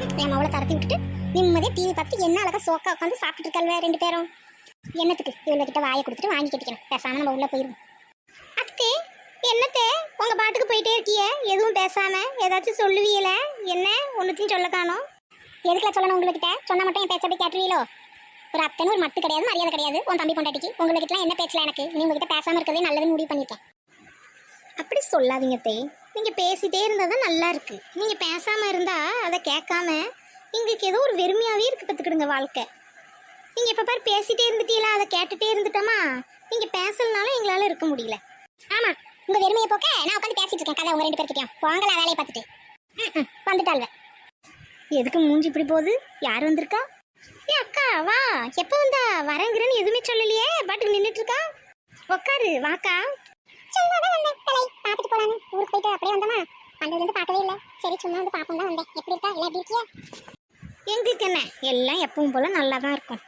என் அவளை தரத்தி விட்டுட்டு நிம்மதியாக டிவி பார்த்து என்ன அழகாக சோக்கா உட்காந்து சாப்பிட்டு இருக்கல்வே ரெண்டு பேரும். என்னத்துக்கு? இவங்க கிட்ட வாயை கொடுத்துட்டு வாங்கி கட்டிக்கணும் பேசாமல் நம்ம உள்ளே போயிருவோம். அத்தே என்னத்தே? உங்கள் பாட்டுக்கு போயிட்டே இருக்கிய. எதுவும் பேசாமல் ஏதாச்சும் சொல்லுவீல? என்ன? ஒன்றுத்தையும் சொல்ல காணோம். எதுக்குல சொல்லணும் உங்ககிட்ட? சொன்னால் மட்டும் என் பேச்சை போய் கேட்டுருவீங்களோ ஒரு அத்தனை ஒரு மட்டு கிடையாது மரியாதை கிடையாது. உன் தம்பி பொண்டாட்டிக்கு. உங்ககிட்ட என்ன பேச்சல எனக்கு? நீ உங்ககிட்ட பேசாமல் இருக்கிறதே நல்லதுன்னு முடிவு பண்ணியிருக்கேன். அப்படி சொல்லாதீங்க தே. நீங்கள் பேசிட்டே இருந்தால் தான் நல்லா இருக்கு. நீங்கள் பேசாமல் இருந்தால் அதை கேட்காம எங்களுக்கு ஏதோ ஒரு வெறுமையாகவே இருக்கு பார்த்துக்கிடுங்க வாழ்க்கை. நீங்கள் எப்போ பாரு பேசிட்டே இருந்துட்டீங்களா? அதை கேட்டுட்டே இருந்துட்டோமா? நீங்கள் பேசலனாலும் எங்களால் இருக்க முடியல. ஆமாம் உங்கள் வெறுமையை போக்க நான் உட்காந்து பேசிட்டு இருக்கேன். கதை உங்கள் ரெண்டு பேர்கிட்டயும். போங்களா வேலையை பார்த்துட்டு. ம், வந்துட்டாள்வ. எதுக்கு மூஞ்சி இப்படி போகுது? யார் வந்திருக்கா? ஏ அக்கா வா எப்போ வந்தா? வரேங்கிறன்னு எதுவுமே சொல்லலையே. பாட்டுக்கு நின்றுட்டு இருக்கா? உக்காரு வாக்கா சொல்லாதான் வந்தேன் தலை பார்த்துட்டு போலான்னு ஊருக்கு போயிட்டு அப்படியே வந்தோமா? வந்ததுல இருந்து பார்க்கவே இல்லை. சரி சும்மா வந்து பார்ப்போம் தான் வந்தேன். எப்படி இருக்கா? எல்லாம் எப்படி இருக்கியா? எங்களுக்கு என்ன? எல்லாம் எப்பவும் போல நல்லா தான் இருக்கும்.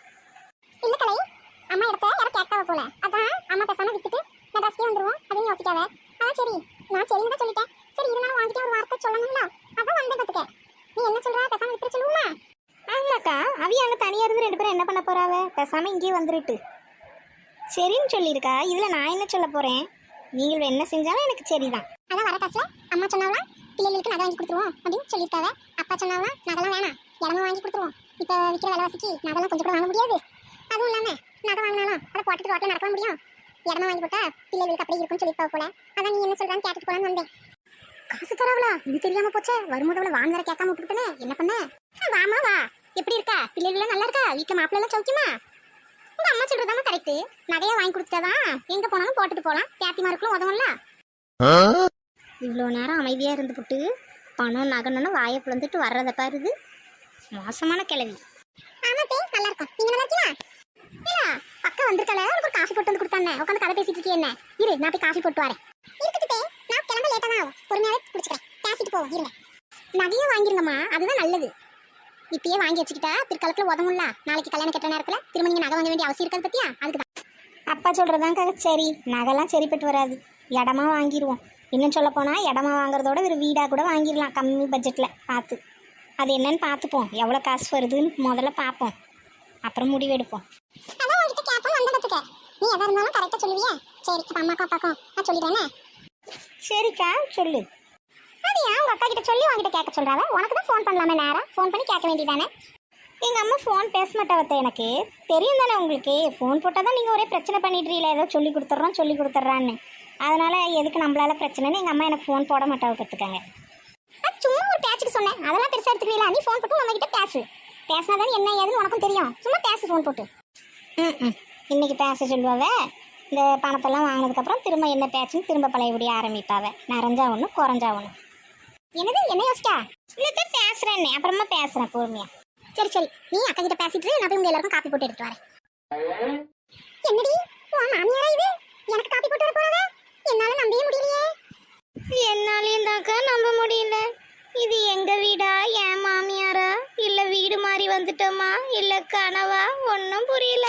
இல்ல கலை அம்மா இடத்த யாரும் கேட்காவ போல. அதான் அம்மா பேசாம வித்துட்டு நான் பஸ்க்கே வந்துருவோம் அப்படின்னு யோசிக்காவ அதான் சரி. நான் சரின்னு தான் சொல்லிட்டேன். சரி இருந்தாலும் வாங்கிட்டு ஒரு வார்த்தை சொல்லணும்ல? அதான் வந்தேன் பார்த்துக்க. நீ என்ன சொல்றா? பேசாம வித்துட்டு சொல்லுமா ஆமாக்கா அவிய அங்க தனியா இருந்து ரெண்டு பேரும் என்ன பண்ண போறாவ? பேசாம இங்கேயே வந்துருட்டு. சரின்னு சொல்லியிருக்கா. இதுல நான் என்ன சொல்ல போறேன்? நீங்கள் என்ன செஞ்சாலும் எனக்கு சரிதான். அதான் வர காசுல அம்மா சொன்னாவலாம் பிள்ளைகளுக்கு நகை வாங்கி கொடுத்துருவோம் அப்படின்னு சொல்லியிருக்காவ. அப்பா சொன்னாவலாம் நகைலாம் வேணாம் இடமா வாங்கி கொடுத்துருவோம். இப்போ விற்கிற விலைவாசிக்கு நகைலாம் கொஞ்சம் கூட வாங்க முடியாது. அதுவும் இல்லாமல் நகை வாங்கினாலும் அதை போட்டுட்டு ரோட்டில் நடக்க முடியும்? இடமா வாங்கி போட்டா பிள்ளைகளுக்கு அப்படியே இருக்கும்னு சொல்லியிருப்பா போல. அதான் நீ என்ன சொல்றான்னு கேட்டுட்டு போலான்னு வந்தேன். காசு தரவளா? இது தெரியாம போச்சே. வரும்போது அவளை வாங்க வேற கேட்காம விட்டுட்டேனே. என்ன பண்ண? வாமா வா. எப்படி இருக்கா? பிள்ளைகள் நல்லா இருக்கா? வீட்டுல மாப்பிள்ளெல்லாம் சௌக்கியமா? உங்க அம்மா சொல்றதாம கரெக்ட் நகையை வாங்கி கொடுத்தாதான் எங்க போனாலும் போட்டுட்டு போலாம். பேத்திமாருக்குள்ள உதவும்ல. இவ்வளோ நேரம் அமைதியா இருந்து புட்டு பணம் நகணும்னு வாயை பிளந்துட்டு வர்றத பாருது. மோசமான கிழவி. ஆமாத்தே நல்லா இருக்கும் நீங்க நல்லா இருக்கீங்களா? ஏடா அக்கா வந்திருக்கல உனக்கு ஒரு காஃபி போட்டு வந்து கொடுத்தானே. உட்காந்து கதை பேசிட்டு இருக்கே என்ன? இரு நான் போய் காஃபி போட்டு வரேன். இருக்கட்டுதே நான் கிளம்ப லேட்டா தான் ஆகும். பொறுமையாவே குடிச்சுக்கிறேன் பேசிட்டு போவோம் இருங்க. நகையை வாங்கிருங்கம்மா. அதுதான் நல்லது. இப்பயே வாங்கி வச்சுக்கிட்டா பிற்காலத்துல உதவும்ல? நாளைக்கு கல்யாணம் கட்டுற நேரத்துல திரும்ப நீங்க நகை வாங்க வேண்டிய அவசியம் இருக்காது பத்தியா? அதுக்கு தான். அப்பா சொல்றதாங்க சரி. நகைலாம் சரிப்பட்டு வராது. இடமா வாங்கிடுவோம் இன்னும் சொல்ல போனா இடமா வாங்குறதோட ஒரு வீடா கூட வாங்கிடலாம் கம்மி பட்ஜெட்ல பார்த்து அது என்னன்னு பார்த்துப்போம் எவ்வளோ காசு வருதுன்னு முதல்ல பார்ப்போம் அப்புறம் முடிவெடுப்போம். அதான் உங்ககிட்ட கேட்போம் வந்த பத்துக்க நீ எதா இருந்தாலும் கரெக்டாக சொல்லுவியா. சரி அப்போ அம்மாக்கும் அப்பாக்கும். நான் சொல்லிடுறேனே. சரிக்கா சொல்லு. அக்கா கிட்ட சொல்லி உங்ககிட்ட கேட்க சொல்கிறாங்க உனக்கு தான் ஃபோன் பண்ணலாமே நேராக ஃபோன் பண்ணி கேட்க வேண்டியதானே? எங்கள் அம்மா ஃபோன் பேச மாட்டாவத்த எனக்கு. தெரியும் தானே உங்களுக்கு. ஃபோன் போட்டால் தான் நீங்கள் ஒரே பிரச்சனை பண்ணிடுறீல ஏதோ சொல்லி கொடுத்துட்றோம் சொல்லி கொடுத்துட்றான்னு. அதனால் எதுக்கு நம்மளால பிரச்சனைன்னு எங்கள் அம்மா எனக்கு ஃபோன் போட மாட்டாவை பார்த்துக்காங்க அது சும்மா ஒரு பேச்சுக்கு சொன்னேன். அதெல்லாம் பெருசாக எடுத்துக்கிறீங்களா? நீ ஃபோன் போட்டு உங்ககிட்ட பேசு. பேசினா தானே என்ன ஏதுன்னு உனக்கும் தெரியும். சும்மா பேசு ஃபோன் போட்டு. ம் ம். இன்றைக்கி பேச சொல்லுவாவ? இந்த பணத்தெல்லாம் வாங்கினதுக்கப்புறம் திரும்ப என்ன பேச்சுன்னு திரும்ப பழையபடி ஆரம்பிப்பாவே. நிறைஞ்சா ஒன்று குறைஞ்சா ஒன்று என்னது என்ன யோசிக்கா? இல்லத்தை பேசுறேன்னே. அப்புறமா பேசுறேன் பொறுமையா. சரி சரி. நீ அக்கா கிட்ட பேசிட்டு நான் போய் உங்க எல்லாருக்கும் காப்பி போட்டு எடுத்துட்டு வரேன். என்னடி? உன் மாமியாரா இது? எனக்கு காப்பி போட்டு வர போறவ என்னால நம்பவே முடியலையே. என்னாலையும் தாக்கா நம்ப முடியல. இது எங்க வீடா? என் மாமியாரா? இல்ல வீடு மாறி வந்துட்டோமா? இல்ல கனவா? ஒன்றும் புரியல.